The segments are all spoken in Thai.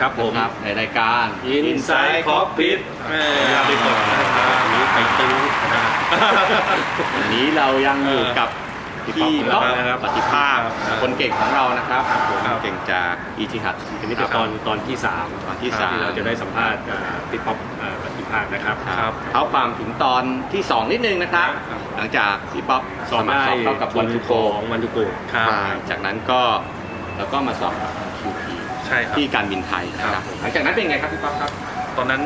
ครับผม นะในรายการ Inside Cockpit แม่อย่าไปกดนะครับนี้ไปตื้อนะวันนี้เรายังอยู่กับพี่พี่ป๊อปนะครับปฏิภาคครับคนเก่งของเรานะครับผมครับ เก่งจากอีทิฮัดอันนี้เป็นตอนตอนที่สามตอนที่สาม เราจะได้สัมภาษณ์อ่าพี่ป๊อปอ่าปฏิภาคนะครับ ครับเขาความถึงตอนที่ 2 นิดนึงนะครับ ครับ หลังจากพี่ป๊อปสอบมัครได้สอบเข้ากับวันทูโกของวันทูโกจากนั้นก็แล้วก็มาสอบกับ QP ใช่ครับที่การบินไทยนะครับหลังจากนั้นเป็นไงครับพี่ป๊อปครับ ตอนนั้น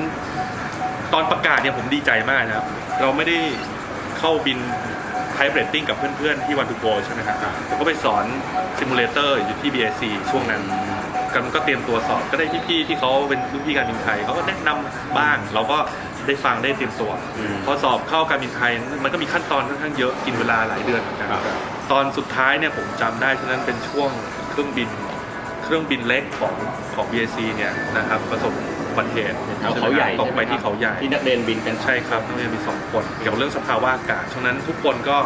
ตอนประกาศเนี่ยผมดีใจมากนะครับเราไม่ได้เข้าบินไทป์เรตติ้งกับเพื่อนๆที่วันทูโกใช่ไหมครับผมก็ไปสอนซิมูเลเตอร์อยู่ที่ BAC ช่วงนั้นกันก็เตรียมตัวสอบก็ได้พี่ๆที่เขาเป็นรุ่นพี่การบินไทยเขาก็แนะนำบ้าง เราก็ได้ฟังได้เตรียมตัว อืม พอสอบเข้าการบินไทยมันก็มีขั้นตอนค่อนข้างเยอะกินเวลาหลายเดือนเหมือนกันครับตอนสุดท้ายเนี่ยผมจำได้ฉะนั้นเป็นช่วงเครื่องบิน เครื่องบินเล็กของของ BAC เนี่ยนะครับประสบอุบัติเหตุแถวเขาใหญ่ตกไปที่เขาใหญ่ ที่นักเรียนบินกันใช่ครับนักเรียนมีสองคนเกี่ยวกับเรื่องสภาวะอากาศฉะนั้นทุกคนก็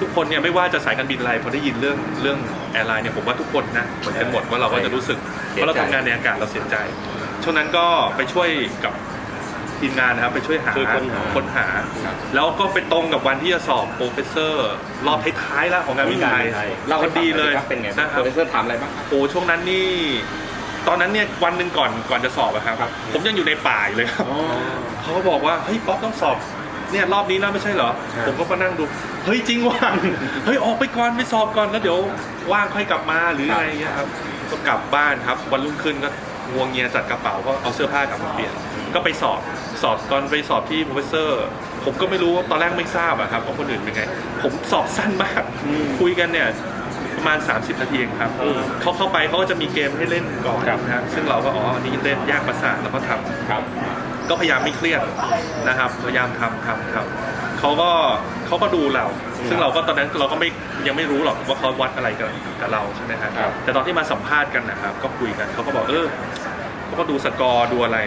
ทุกคนเนี่ยไม่ว่าจะสายการบินอะไรพอได้ยินเรื่องเรื่องแอร์ไลน์เนี่ยผมว่าทุกคนนะเหมือนกันหมดว่าเราก็จะรู้สึกเสียใจเพราะเราทำงานในอากาศเราเสียใจช่วงนั้นก็ไปช่วยกับ ทีมงานนะครับไปช่วยหาช่วยค้นหา ค้นหา แล้วก็ไปตรงกับวันที่จะสอบโปรเฟสเซอร์รอบท้ายๆแล้วของการบินไทยเราพอดีเลยเป็นไงนะคโปรัรบ เฟสเซอร์ถามอะไรบ้างครับโอ้ช่วงนั้นนี่ ตอนนั้นเนี่ยวันหนึ่งก่อนก่อนจะสอบอะครับ ครับ ผมยังอยู่ในป่าอยู่เลยครับอ๋อเขาก็บอกว่าเฮ้ยป๊อปต้องสอบเนี่ยรอบนี้แล้วไม่ใช่เหรอ ครับผมก็มานั่งดู เฮ้ยจริงว่ะ เฮ้ยออกไปก่อนไปสอบก่อนแล้วเดี๋ยวว่างค่อยกลับมาหรืออะไรเงี้ยครับก็กลับบ้านครับวันรุ่งขึ้นก็งวงเงียจัดกระเป๋าก็เอาเสื้อผ้ากลับมาเปลี่ยนก็ไปสอบ สอบตอนไปสอบที่โปรเฟสเซอร์ผมก็ไม่รู้ว่าตอนแรกไม่ทราบอะครับว่าคนอื่นเป็นไง ผมสอบสั้นมากอืมคุยกันเนี่ยประมาณ 30 นาทีเองครับอืมเขาเข้าไปเขาก็จะมีเกมให้เล่นก่อนครับนะฮะซึ่งเราก็อ๋ออันนี้เล่นยากประสาทแล้วก็ทำครับ ก็พยายามไม่เครียดนะครับ พยายามทำทำทำเขาก็เขาก็ดูเรา ซึ่งเราก็ตอนนั้นเราก็ไม่ยังไม่รู้หรอกว่าเขาวัดอะไรกับกับเราใช่ไหมครับครับ แต่ตอนที่มาสัมภาษณ์กันนะครับ ก็คุยกันเขาก็บอกเออเขาก็ดูสกอร์ดูอะไร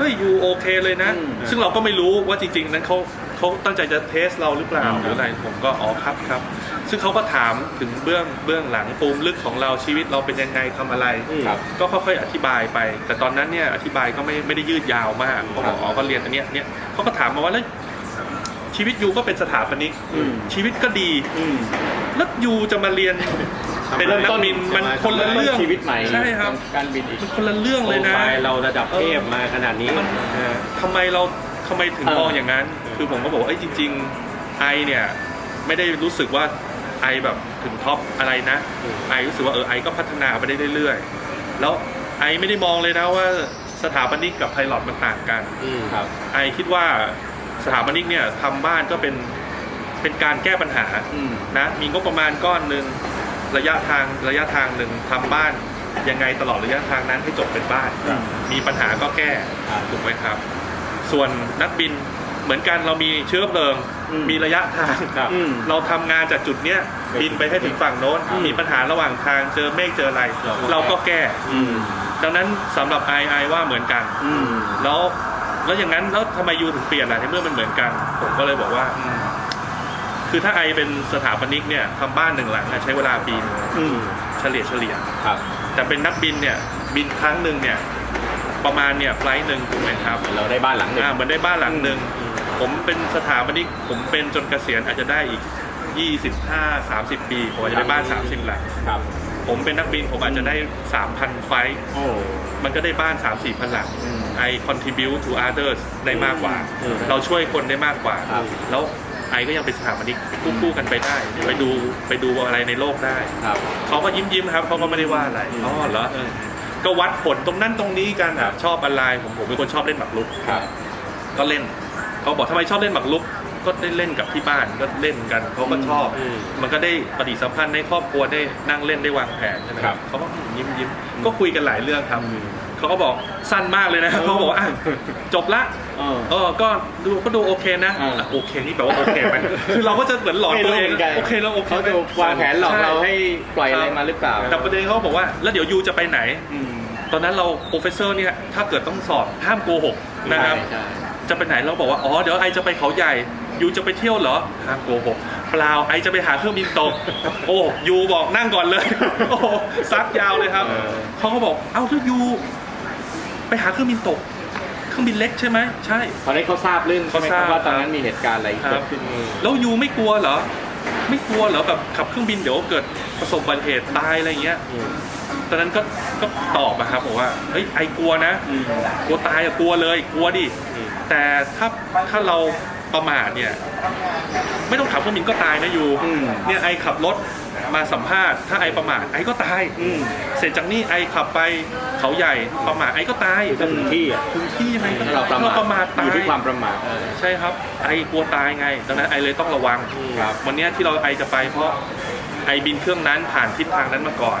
เฮ้ยยูโอเคเลยนะ อืม ซึ่งเราก็ไม่รู้ว่าจริง ๆ นั้นเขาเขาตั้งใจจะเทสเราหรือเปล่าอืมหรืออะไรผมก็อ๋อครับครับ ซึ่งเขาก็ถามถึงเบื้องเบื้องหลังปูมลึกของเราชีวิตเราเป็นยังไงทำอะไร ครับ ก็ค่อยๆอธิบายไป แต่ตอนนั้นเนี่ยอธิบายก็ไม่ไม่ได้ยืดยาวมากเขาบอกอ๋อก็เรียนอันเนี้ยเนี่ยเขาก็ถามมาว่าแล้วชีวิตยูก็เป็นสถาปนิกอืม ชีวิตก็ดี อืม แล้วยูจะมาเรียน เป็นเริ่มนักต้นบินมันคนละเริ่มต้นเรื่องชีวิตใหม่ใช่ครับการบินอีกมันคนละเรื่องเลยนะโปรไฟล์เราระดับเทพมาขนาดนี้มันเออทำไมเราทำไมถึงเออมองอย่างนั้น คือผมก็บอกว่าเอ้ยจริง ๆ ไอเนี่ยไม่ได้รู้สึกว่าไอแบบถึงท็อปอะไรนะอืมไอรู้สึกว่าเออไอก็พัฒนาไปได้เรื่อยๆ แล้วไอไม่ได้มองเลยนะว่าสถาปนิกกับไพลอตมันต่างกันอืมครับไอคิดว่าสถาปนิกเนี่ยทำบ้านก็เป็นเป็นการแก้ปัญหาอืมนะมีงบประมาณก้อนหนึ่ง ระยะทางระยะทางหนึ่งทำบ้านยังไงตลอดระยะทางนั้นให้จบเป็นบ้าน ครับ มีปัญหาก็แก้ครับถูกไหมครับ ส่วนนักบินเหมือนกันเรามีเชื้อเพลิง อืมมีระยะทางครับอืมเราทำงานจากจุดเนี้ยบินไปให้ถึงฝั่งโน้น อืมมีปัญหาระหว่างทางเจอเมฆเจออะไร เราก็เราก็แก้ อืมดังนั้นสำหรับไอไอว่าเหมือนกัน อืม แล้วแล้วอย่างนั้นแล้วทำไมยูถึงเปลี่ยนล่ะในเมื่อมันเหมือนกัน ผมก็เลยบอกว่าอืม คือถ้าไอเป็นสถาปนิกเนี่ยทำบ้านหนึ่งหลังอะใช้เวลาปีหนึงอืมเฉลี่ยเฉลี่ย ครับ แต่เป็นนักบินเนี่ยบินครั้งหนึ่งเนี่ยประมาณเนี่ยไฟล์หนึ่งถูกไหมครับเราได้บ้านหลังหนึ่งอ่าเหมือนได้บ้านหลังหนึ่งผมเป็นสถาปนิกผมเป็นจนเกษียณอาจจะได้อีก 25 30 ปีผมอาจจะได้บ้าน 30 หลัง ครับ ผมเป็นนักบินผมอาจจะได้ 3,000 ไฟล์โอ้ มันก็ได้บ้าน 3 4พันหลังอืม I contribute to others ได้มากกว่า อืมเราช่วยคนได้มากกว่า ครับ แล้ว ไอก็ยังเป็นสถาปนิกคู่ๆกันไปได้ ไปดูไปดูอะไรในโลกได้ครับ เขาก็ยิ้มยิ้มๆครับเขาก็ไม่ได้ว่าอะไรอืมอ๋อเหรอเออก็วัดผลตรงนั้นตรงนี้กันอะชอบอะไรผมผมเป็นคนชอบเล่นหมากรุกครับ ก็เล่น เขาบอกทำไมชอบเล่นหมากรุก ก็ได้เล่นกับที่บ้านก็เล่นกันเขาก็ชอบ อืมมันก็ได้ปฏิสัมพันธ์ในครอบครัวได้นั่งเล่นได้วางแผนใช่ไหมครับเขาก็ยิ้มยิ้มๆก็คุยกันหลายเรื่องครับอืมเขาก็บอกสั้นมากเลยนะเออเขาบอกว่าอะจบละ เออเออก็ดูก็ดูโอเคนะอ่าอะโอเคนี่แปลว่าโอเคไหมคือเราก็จะเหมือนหลอนตัวเองไม่รู้เหมือนกันโอเคแล้วโอเคเขาไหมจะวางแผนหลอกช่เราให้ปล่อยอะไรมาหรือเปล่าแต่ประเด็นเขาบอกว่าแล้วเดี๋ยวยูจะไปไหน อืมตอนนั้นเราโปรเฟสเซอร์เนี่ยถ้าเกิดต้องสอบห้ามโกหกนะครับ ใช่ใช่ จะไปไหนเราบอกว่าอ๋อเดี๋ยวไอจะไปเขาใหญ่ยูจะไปเที่ยวเหรอห้ามโกหกเปล่าไอจะไปหาเครื่องบินตก โอ้ยูบอกนั่งก่อนเลย โอ้ซักยาวเลยครับเออ เขาก็บอกเอ้าถ้ายูไปหาเครื่องบินตกเค รื่องบินเล็กใช่ไหมใช่ ตอนนี้เขาทราบเรื่องใช่ไหมเขาทครารับบ ว่าตอนนั้นมีเหตุการณ์อะไรครัเกิบดขึ้นแล้วยูไม่กลัวเหรอ ไม่กลัวเหรอแบบขับเครื่องบินเดี๋ยวเกิดประสบอุบัติเหตุตายอะไรเงี้ย อืมตอนนั้นก็ก็ตอบอะครับบอกว่าเฮ้ยไอกลัวนะ อืมกลัวตายอะกลัวเลยกลัวดิ อืมแต่ถ้าถ้าเราประมาทเนี่ย ไม่ต้องขับเครื่องบินก็ตายนะยูอืมเนี่ยไอขับรถ มาสัมภาษณ์ถ้าไอประมาทไอก็ตายอืมเสร็จจากนี้ไอขับไปเขาใหญ่ประมาทไอก็ตายก็ถึงที่อะถึงที่ยังไงก็ถ้าเราตายประถ้ามาทเราประมาทตาอยู่ยที่ความประมาทใช่ครับไอกลัวตายไงดังนั้นไอเลยต้องระวังครับวันเนี้ยที่เราไอจะไปเพราะไอบินเครื่องนั้นผ่านทิศทางนั้นมาก่อน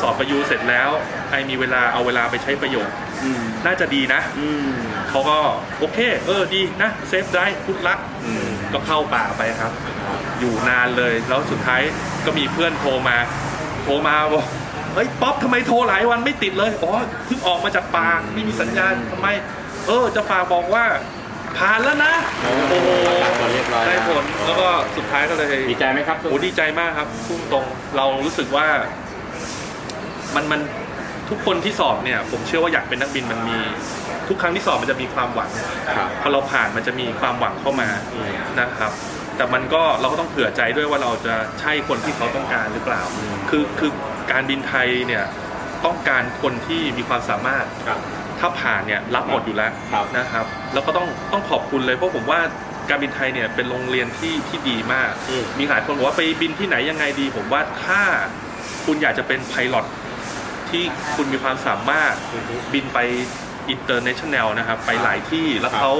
สอบประยูเสร็จแล้ว ไอมีเวลาเอาเวลาไปใช้ประโยชน์อืมน่าจะดีนะอืมเขาก็โอเค เออดีนะเซฟได้พุทธลักอืมก็เข้าป่าไปครับ อยู่นานเลยแล้วสุดท้าย ก็มีเพื่อนโทรมา โทรมาบอกเฮ้ยป๊อปทำไมโทรหลายวันไม่ติดเลยอ๋อเพิ่งออกมาจากป่าไม่มีสัญญาณทำไม เออจะฝากบอกว่าผ่านแล้วนะโอ้โหผลเรียบร้อยได้แล้วผลแล้วก็สุดท้ายก็เลยดีใจไหมครับโอ้ดีใจมากครับพุ่งตรงเรารู้สึกว่า มันมันทุกคนที่สอบเนี่ย ผมเชื่อว่าอยากเป็นนักบินมันมี ทุกครั้งที่สอบมันจะมีความหวังครับพอเราผ่านมันจะมีความหวังเข้ามาอืมนะครับแต่มันก็เราก็ต้องเผื่อใจด้วยว่าเราจะใช่คนที่เขาต้องการหรือเปล่าอืมคือคือการบินไทยเนี่ยต้องการคนที่มีความสามารถ ครับ ถ้าผ่านเนี่ยรับหมดอยู่แล้วครับนะครับ แล้วก็ต้องต้องขอบคุณเลยเพราะผมว่าการบินไทยเนี่ยเป็นโรงเรียนที่ที่ดีมาก อืม มีหลายคนบอกว่าไปบินที่ไหนยังไงดี ผมว่าถ้าคุณอยากจะเป็นไพลอตที่คุณมีความสามารถอือฮึบินไปอินเตอร์เนชั่นแนลนะครับ ไปหลายที่แล้วครับเขา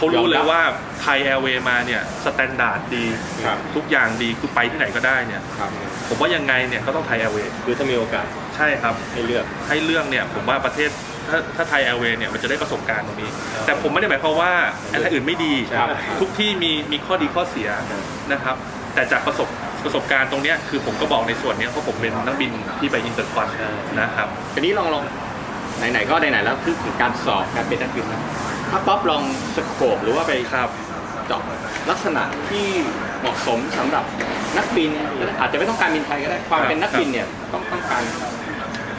เขารู้เลยยอมรับว่าไทยแอร์เวย์มาเนี่ยสแตนดาร์ดดี ครับ ทุกอย่างดีคือไปที่ไหนก็ได้เนี่ยครับผมว่ายังไงเนี่ยก็ต้องไทยแอร์เวย์คือถ้ามีโอกาสใช่ครับ ให้เลือก ให้เรื่องเนี่ยผมว่าประเทศถ้าถ้าไทยแอร์เวย์เนี่ยมันจะได้ประสบการณ์ตรงนี้ครับแต่ผมไม่ได้หมายความว่าอะไรอื่นไม่ดี ครับ ทุกที่มีมีข้อดีข้อเสียนะครับ แต่จากประสบประสบการณ์ตรงเนี้ยคือผมก็บอกในส่วนเนี้ยเพราะผมเป็นนักบินที่ไปอินเตอร์คอนนะครับ ทีนี้ลองลองไหนๆก็ไหนๆแล้วคือถึงการสอบการเป็นนักบินนะ ถ้าป๊อปลองสโคปหรือว่าไปครับเจาะลักษณะที่เหมาะสมสำหรับนักบิน อาจจะไม่ต้องการบินไทยก็ได้ ความเป็นนักบินเนี่ยต้องต้องการ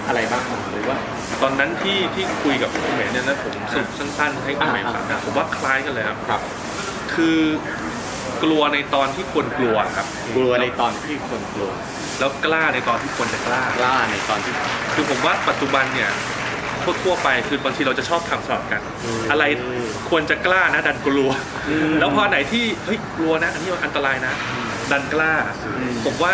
อะไรบ้างหรือว่า ตอนนั้นที่ที่คุยกับคุณเหมย์เนี่ยนะผมสรุปสั้นๆ ให้คุณเหมย์ฟังนะผมว่าคล้ายกันเลยครับ ครับ คือกลัวในตอนที่ควรกลัวครับกลัวในตอนที่คนกลัวแล้วกล้าในตอนที่ควรจะกล้า กล้าในตอนที่ คือผมว่าปัจจุบันเนี่ย ทั่วๆไปคือบางทีเราจะชอบทำสลับกันอืมอะไรควรจะกล้านะดันกลัวอืมแล้วพอไหนที่เฮ้ยกลัวนะ อันนี้อันตรายนะ ดันกล้าอืมผมว่า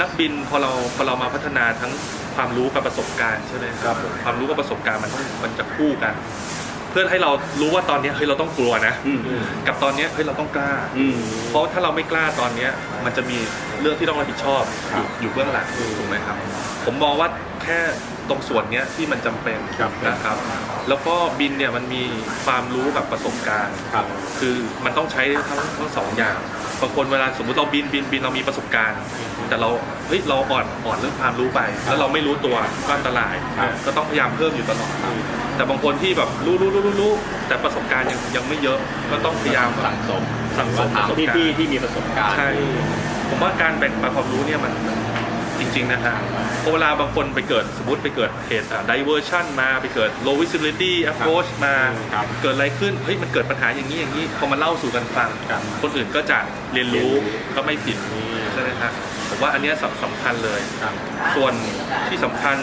นักบินพอเราพอเรามาพัฒนาทั้งความรู้กับประสบการณ์ใช่ไหมครับ ความรู้กับประสบการณ์มันต้องมันจะคู่กัน เพื่อให้เรารู้ว่าตอนเนี้ยเฮ้ยเราต้องกลัวนะอืมอืมกับตอนเนี้ยเฮ้ยเราต้องกล้าอืมเพราะถ้าเราไม่กล้าตอนเนี้ยมันจะมีเรื่องที่ต้องรับผิดชอบอครัยู่บอยู่เบื้องหลังถูกไหมครับ ผมมองว่า แค่ตรงส่วนเนี้ยที่มันจำเป็นครับ นะครับ แล้วก็บินเนี่ยมันมีความรู้กับประสบการณ์ครับ คือมันต้องใช้ทั้งทั้งสองอย่างบางคนเวลาสมมติเราบินบินบินเรามีประสบการณ์ แต่เราเฮ้ยเราอ่อนอ่อนเรื่องความรู้ไป แล้วเราไม่รู้ตัวก็อันตรายครับ ก็ต้องพยายามเพิ่มอยู่ตลอดแต่บางคนที่แบบรู้รู้รู้รู้รู้แต่ประสบการณ์ยังยังไม่เยอะก็ต้องพยายามสั่งสมสั่งสมามถามประสบพี่การณ์พี่ๆที่มีประสบการณ์ใช่ผมว่าการแบ่งปันความรู้เนี่ยมันจ ริง ๆ นะฮะเพราะเวลาบางคนไปเกิดสมมติไปเกิดเหตุอ่า diversion มาไปเกิด low visibility approach มาครับเกิดอะไรขึ้นเฮ้ยมันเกิดปัญหาอย่างนี้อย่างนี้พอมาเล่าสู่กันฟังครับคนอื่นก็จะเรียนรู้เรียนรู้ก็ไม่ผิดใช่ไหมฮะผมว่าอันเนี้ยสำสำคัญเลยครับส่วนที่สำคัญ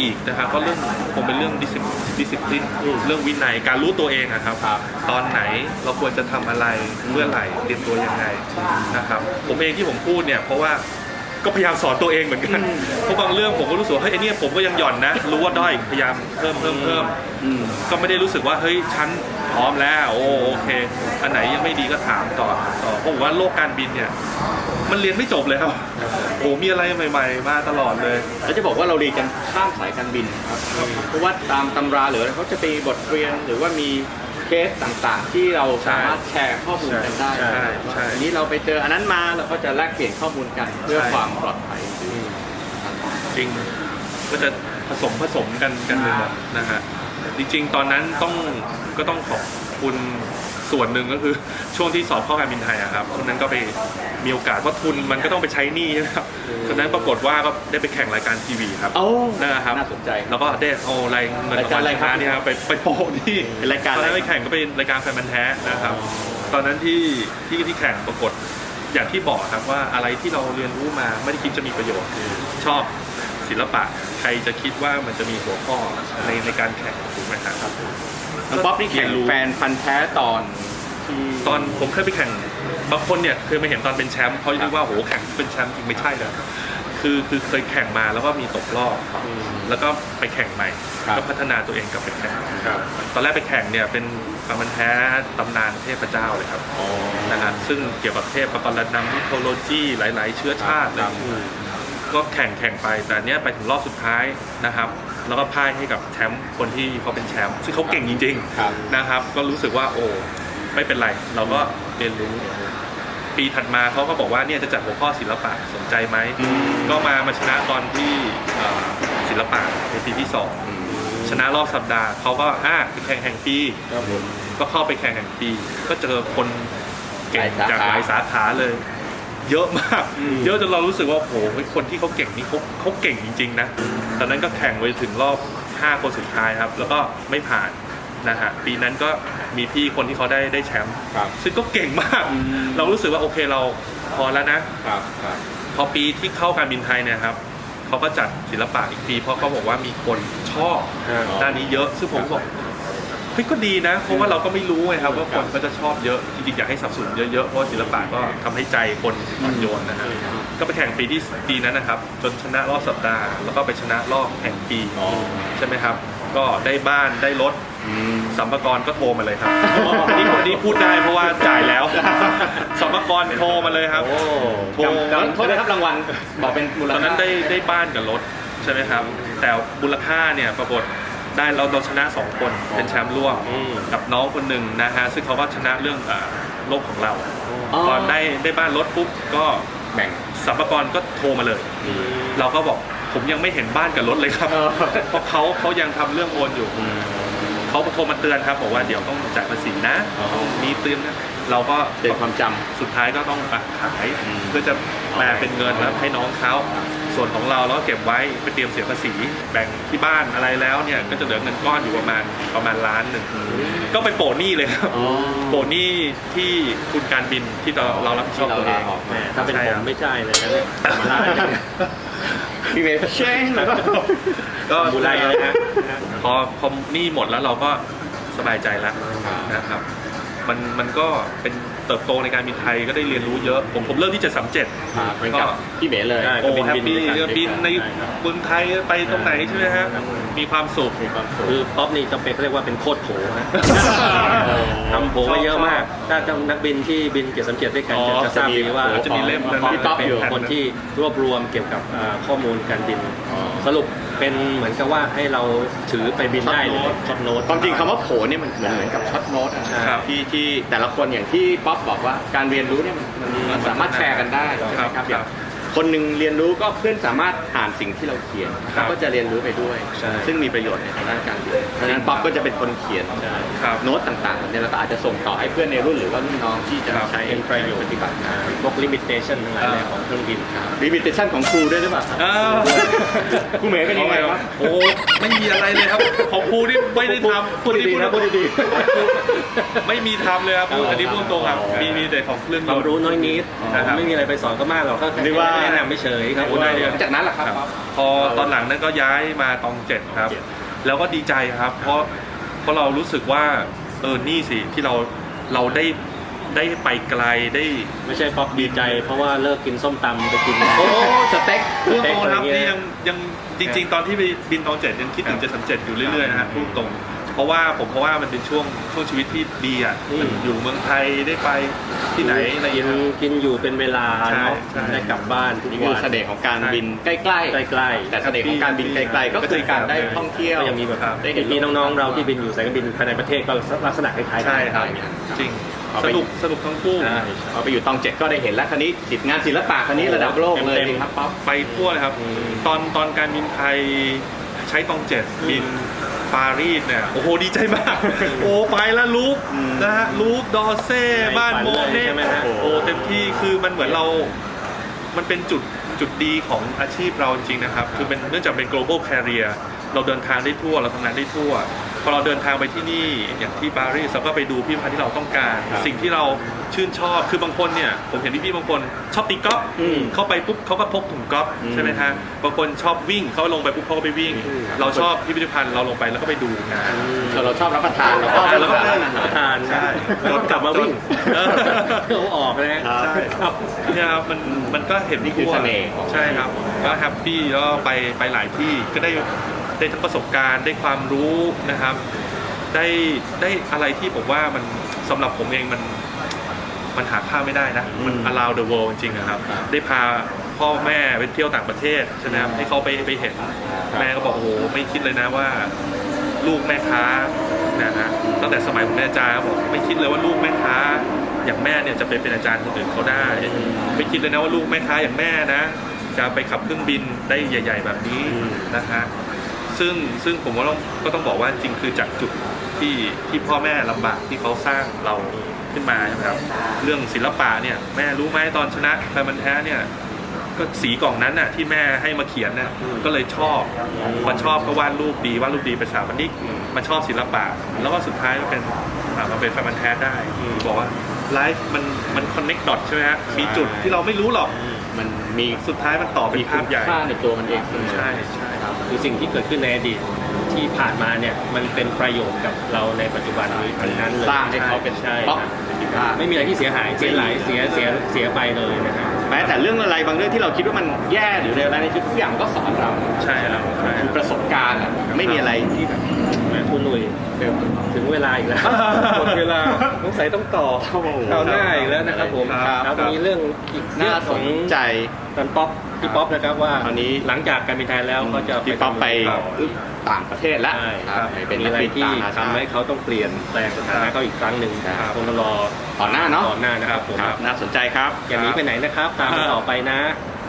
อีกนะครับก็เรื่องคงเป็นเรื่องดิส p ิ n อืมเรื่องวินัยการรู้ตัวเองอะครับครับ ตอนไหนเราควรจะทำอะไรเมื่อไหร่เตรียมตัวยังไงนะครับผมเองที่ผมพูดเนี่ยเพราะว่า ก็พยายามสอนตัวเองเหมือนกันอืมเพราะบางเรื่องผมก็รู้สึกว่าเฮ้ยไอเนี่ยผมก็ยังหย่อนนะ รู้ว่าด้อยพยายามเพิ่มเพิ่มเพิ่มอืมก็ไม่ได้รู้สึกว่าเฮ้ยฉันพร้อมแล้วโอ้โอเค อันไหนยังไม่ดีก็ถามต่อต่อเพราะผมว่าโลกการบินเนี่ย มันเรียนไม่จบเลยครับโอ้มีอะไรใหม่ ๆ มาตลอดเลย แล้วจะบอกว่าเราเรียนกันข้ามสายการบินครับเพราะว่าตามตำราหรืออะไรเขาจะมีบทเรียนหรือว่ามี เคสต่างๆ ที่เราสามารถแชร์ข้อมูลกันได้ใช่ใช่อันนี้เราไปเจออันนั้นมาเราก็จะแลกเปลี่ยนข้อมูลกันเพื่อใช่ความปลอดภัยจริงก็จะผสมผสมกันกันไปหมดนะฮะจริง ๆ ตอนนั้นต้องก็ต้องขอบคุณ ส่วนหนึ่งก็คือช่วงที่สอบเข้าการบินไทยอะครับช่วงนั้นก็ไปมีโอกาสเพราะทุนมันก็ต้องไปใช้หนี้ใช่ไหมครับฉะนั้นปรากฏว่าก็ได้ไปแข่งรายการทีวีครับ โอ้นั่นแหละครับ น่าสนใจ แล้วก็ได้เอารายเงินรายการอะไรครับเนี่ยไปไปโปะที่เป็นรายการตอนนั้นอะไรไปแข่งก็เป็นรายการแฟนมันธุ์แท้นะครับ ตอนนั้นที่ที่ที่แข่งปรากฏอย่างที่บอกครับว่าอะไรที่เราเรียนรู้มาไม่ได้คิดจะมีประโยชน์ชอบศิลปะ ใครจะคิดว่ามันจะมีหัวข้อในในการแข่งถูกไหมครับ น้องป๊อปนี่แข่งเรียนรู้แฟนพันธ์แท้ตอนที่ตอนผมเคยไปแข่งบางคนเนี่ยเคยมาเห็นตอนเป็นแชมป์เขาจะคิดว่าโหแข่งเป็นแชมป์จริงไม่ใช่เลยคือคือเคยแข่งมาแล้วก็มีตกรอบแล้วก็ไปแข่งใหม่ครับก็พัฒนาตัวเองกลับไปแข่งครับตอนแรกไปแข่งเนี่ยเป็นความมันธุ์แท้ตำนานเทพเจ้าเลยครับอ๋อนะฮะซึ่งเกี่ยวกับเทพปกรณำมิโทโลจีหลาย ๆ เชื้อชาติอะไรอย่างเงี้ยก็แข่งแข่งไปแต่เนี้ยไปถึงรอบสุดท้ายนะครับ แล้วก็พ่ายให้กับแชมป์คนที่เขาเป็นแชมป์ซึ่งเขาเก่งจริงครับ ๆนะครับ ก็รู้สึกว่าโอ้ไม่เป็นไร เราก็เรียนรู้ ปีถัดมาเขาก็บอกว่าเนี่ยจะจัดหัวข้อศิลปะสนใจไหมอืมก็มามาชนะตอนที่เอ่อศิลปะในปีที่สองอืมชนะรอบสัปดาห์เขาก็อะไปแข่งแห่งปี ครับผม ก็เข้าไปแข่งแห่งปี ก็เจอคนเก่งหลายสาขา จากหลายสาขาเลย เยอะมากอืมเยอะจนเรารู้สึกว่าโอ้โหเฮ้ยคนที่เขาเก่งนี่เขาเขาเก่งจริง ๆ นะ ตอนนั้นก็แข่งไปถึงรอบ 5 คนสุดท้ายครับ แล้วก็ไม่ผ่านนะฮะปีนั้นก็มีพี่คนที่เขาได้ได้แชมป์ครับ ซึ่งก็เก่งมากอืมเรารู้สึกว่าโอเคเราพอแล้วนะ ครับครับพอปีที่เข้าการบินไทยเนี่ยครับเขาก็จัดศิลปะอีกปี เพราะเขาบอกว่ามีคนชอบอ่าด้านนี้เยอะ ซึ่งผมบอก เฮ้ยก็ดีนะ เพราะว่าเราก็ไม่รู้ไงครับว่าคนก็จะชอบเยอะจริงๆอยากให้สับสนเยอะๆเพราะว่าศิลปะก็ทำให้ใจคนอ่อนโยนนะฮะก็ไปแข่งปีที่ปีนั้นนะครับ จนชนะรอบสัปดาห์แล้วก็ไปชนะรอบแห่งปีอ๋อใช่ไหมครับ ก็ได้บ้านได้รถอืมสัมภากระก็โทรมาเลยครับอันนี้คนนี้พูดได้เพราะว่าจ่ายแล้วสัมภากระโทรมาเลยครับโอ้โทรกำลังโทษนะครับรางวัลบอกเป็นมูลตอนค่านั้นได้ได้บ้านกับรถใช่ไหมครับ แต่มูลค่าเนี่ยปรากฏ ได้เราเราชนะสองคนเป็นแชมป์ร่วมอืม กับน้องคนหนึ่งนะฮะซึ่งเขาก็ชนะเรื่องอ่าโลกของเราอ๋อ ตอนได้ได้บ้านรถปุ๊บก็แบ่งสัมภากระก็โทรมาเลยเราก็บอกผมยังไม่เห็นบ้านกับรถเลยครับเออ เพราะเขาเขายังทำเรื่องโอนอยู่เขาโทรมาเตือนครับบอกว่าเดี๋ยวต้องจ่ายภาษีนะอ๋อมีเตือนนะเราก็เป็นความจำ สุดท้ายก็ต้องอะขายอืมเพื่อจะแปลเป็นเงินแล้วให้น้องเขา ส่วนของเราเราก็เก็บไว้ไปเตรียมเสียภาษีแบ่งที่บ้านอะไรแล้วเนี่ยก็จะเหลือเงินก้อนอยู่ประมาณประมาณล้านหนึ่งก็ไปโปะหนี้เลยครับอ๋อโปะหนี้ที่ทุนการบินที่เราเรารับผิดชอบตัวเองที่เราลาออกแม่ถ้าเป็นผมไม่ใช่เลยนะเนี่ยมาได้พี่เวฟเช้งแล้วก็ก็บูไลเลยนะพอพอหนี้หมดแล้วเราก็สบายใจแล้วนะครับ มันมันก็เป็นเติบโตในการบินไทยก็ได้เรียนรู้เยอะ ผมผมเริ่มที่จะสามเจ็ดเหมือนกับพี่เบ๋เลยใช่โอ้ก็บินแฮปบินปี้ด้วยกันบินในใช่ครับ เมืองไทยไปตรงไหนใช่ไหมฮะมีความสุข มีความสุข คือป๊อปนี่จะเป็นเขาเรียกว่าเป็นโคตรโผนะเออทำโผมาเยอะมาก ถ้าเจ้านักบินที่บินเกียรติสังเกตด้วยกันอ๋อจะจะทราบดีว่าจะมีเล่มป๊อปนั้นพี่ป๊อปอยู่เป็นคนที่รวบรวมเกี่ยวกับอ่าข้อมูลการบิน อ๋อ สรุป เป็นเหมือนกับว่าให้เราถือไปบินได้เลยช็อตโน้ตความจริงคำว่าโผเนี่ยมันเหมือนเหมือนกับช็อตโน้ตอะใช่ครับที่ที่แต่ละคนอย่างที่ป๊อปบอกว่าการเรียนรู้เนี่ยมันมันมันสามารถแชร์กันได้ใช่ไหมครับครับอครัย่างบ คนหนึ่งเรียนรู้ก็เพื่อนสามารถอ่านสิ่งที่เราเขียนครับเขาก็จะเรียนรู้ไปด้วย ใช่ซึ่งมีประโยชน์ในทางด้านการเรียนเพราะฉะนั้นป๊อปก็จะเป็นคนเขียนใช่ครับโน้ตต่างๆเนี่ยเราก็อาจจะส่งต่อให้เพื่อนในรุ่นหรือว่ารุ่นน้องที่จะครับใช้เป็นประโยชน์ ปฏิบัติงานพวกลิมิเตชันทั้งหลายแหล่ของเครื่องบินลิมิเตชันของครูด้วยหรือเปล่าครับอ้าวครูเหมย์เป็นยังไงครับ โอ้ไม่มีอะไรเลยครับ ของครูนี่ไม่ได้ทำพูดดีๆนะพูดดีไม่มีทำเลยครับพูดอันนี้พูดตรงครับอ๋อมีมีแต่ของเครื่อง ความยนต์รู้น้อยนิดนะครับไม่มีอะไรไปสอนก็มากหรอกก็แค่นึกว่าแนะนำไม่เฉยครับโอ้ได้เลยๆจากนั้นแหละครับครับป๊อปพอตอนหลังนั้นก็ย้ายมาตองเจ็ดครับตองเจ็ดแล้วก็ดีใจครับ เพราะเพราะเรารู้สึกว่าเออนี่สิที่เราเราได้ได้ไปไกลได้ ไม่ใช่ป๊อปดีใจ เพราะว่าเลิกกินส้มตำไปกินโอ้สเต็กพูดตรงนะครับอะไรเงี้ยนี่ยังยังจริง ๆ ตอนที่ไปบินตองเจ็ดยังคิดถึงจะสำเจ็ดอยู่เรื่อยๆนะฮะพูดตรง เพราะว่าผมเพราะว่ามันเป็นช่วงช่วงชีวิตที่ดีอะมันอยู่เมืองไทยได้ไปที่ไหนอะไรอย่างกิเงี้นยครับ กินอยู่เป็นเวลาใช่เนาะใช่ ได้กลับบ้านทุกนี่คืวัอนเสน่ห์ของการบินใกล้ใกล้ๆๆแต่เสน่ห์ของการบินไกลๆ ก็คือการได้ท่องเที่ยว ก็ยังมีแบบได้เห็นพี่น้องๆเราที่บินอยู่สายการบินภายในประเทศก็ลักษณะคล้ายๆกันใช่ครับ จริงเอาสไป นุกสนุกทั้งคู่ ใช่พอไปอยู่ตองเจ็ดก็ได้เห็นแล้วคันนี้ศิลป์งานศิลปะคันนี้ระดับโลกเลยเต็มๆจริงครับป๊อป ไปทั่วเลยครับ อืม ตอนตอนการบินไทยใช้ตองเจ็ดบิน ปารีสเนี่ยโอ้โหดีใจมาก โอ้ไปแล้วลูกอืมนะฮะลูกดอเซ่ในบ้านฝันโมเลยเน่ใช่ไหมฮะโอ้เต็มที่คือมันเหมือนเรา มันเป็นจุดจุดดีของอาชีพเราจริงๆนะครับ คือเป็นเนื่องจากเป็น global career เราเดินทางได้ทั่วเราทำงานได้ทั่ว พอเราเดินทางไปที่นี่อย่างที่ปารีสเราก็ไปดูพิพิธภัณฑ์ที่เราต้องการ ครับสิ่งที่เราชื่นชอบคือบางคนเนี่ยผมเห็นพี่ๆบางคนชอบตีกอล์ฟอืมเข้าไปปุ๊บเขาก็พกถุงกอล์ฟอืมใช่ไหมฮะบางคนชอบวิ่งเขาลงไปปุ๊บเขาก็ไปวิ่ง อืม เราชอบพิพิธภัณฑ์เราลงไปแล้วก็ไปดูงาน ส่วนเราชอบรับประทานเราก็อ่าแล้วก็ได้รับประทานใช่แล้วก็กลับมาวิ่งเออ เอาออกนะฮะ ครับ ใช่ครับเนี่ยครับมันมันก็เห็นนี่คือทั่วเสน่ห์ของ ใช่ครับก็แฮปปี้แล้วก็ไปไปหลายที่ก็ได้ ได้ทั้งประสบการณ์ ได้ความรู้นะครับ ได้ได้อะไรที่ผมว่ามันสำหรับผมเองมันมันหาค่าไม่ได้นะ มันอืม around the world จริงๆนะครับครับ ได้พาพ่อแม่ไปเที่ยวต่างประเทศใช่ไหมครับให้เขาไปไปเห็น แม่ก็บอกโอ้โหไม่คิดเลยนะว่า ลูกแม่ค้านะฮะตั้งแต่สมัยผมเป็นอาจารย์บอกไม่คิดเลยว่าลูกแม่ค้า อย่างแม่เนี่ยจะไปเป็นอาจารย์คนอื่นเขาได้ ไม่คิดเลยนะว่าลูกแม่ค้าอย่างแม่นะ จะไปขับเครื่องบินได้ใหญ่ ๆ แบบนี้อืมนะฮะ ซึ่งซึ่งผมก็ต้องก็ต้องบอกว่าจริงคือจากจุดที่ที่พ่อแม่ลำบากที่เขาสร้างเราขึ้นมาใช่ไหมครับเรื่องศิลปะเนี่ยแม่รู้ไหมตอนชนะแฟนมันธุ์แท้เนี่ยก็สีกล่องนั้นน่ะที่แม่ให้มาเขียนน่ะก็เลยชอบพอชอบก็วาดรูปดีวาดรูปดีเป็นสถาปนิกมาชอบศิลปะ แล้วก็สุดท้ายก็เป็นอ่ามาเป็นแฟนมันธุ์แท้ได้บอกว่าไลฟ์มันมันคอนเน็กดอทใช่ไหมฮะมีจุดที่เราไม่รู้หรอกมันมีสุดท้ายมันต่อเป็นมีภาพใหญ่ ค่าในตัวมันเองเสมอ ใช่ใช่ ครับคือสิ่งที่เกิดขึ้นในอดีตที่ผ่านมาเนี่ยมันเป็นประโยชน์กับเราในปัจจุบันนี้ทั้งนั้นเลยสร้างให้เขาเป็นใช่ป๊อป ครับที่บ้านไม่มีอะไรที่เสียหายเสียหลายเสียเสียเสียไปเลยนะครับแม้แต่เรื่องอะไรบางเรื่องที่เราคิดว่ามันแย่หรือเลวร้ายในชีวิตทุกอย่างก็สอนเราใช่ครับใช่คคือรับประสบการณ์อะไม่มีอะไรที่แบบ แหมคุณหนุ่ยเร็วถึงเวลาอีกแล้ว หมดเวลาสงสัยต้องต่อโอ้โหคราวหน้าอีกแล้วนะครับผมครับแล้วมีเรื่องอีกน่าสนใจตอนป๊อปพี่ป๊อปนะครับว่าคราวนี้ หลังจากการบินไทยแล้วก็จะพี่ป๊อปไปต่อ ต่างประเทศแล้วใช่ครับไปเป็นมีนักอะไรบินที่ต่างประเทศทำให้เขาต้องเปลี่ยนแปลงสถานะเขาอีกครั้งหนึ่งครับ คงรอต่อหน้าเนาะต่อหน้านะครับผมครับน่าสนใจครับอย่าหนีไปไหนนะครับ ตามกันต่อไปนะ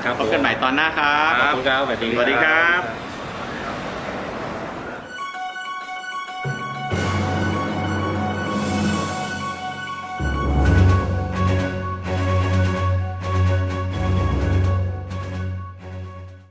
ครับพบกันใหม่ตอนหน้าครับขอบคุณครับสวัสดี สวัสดีครับ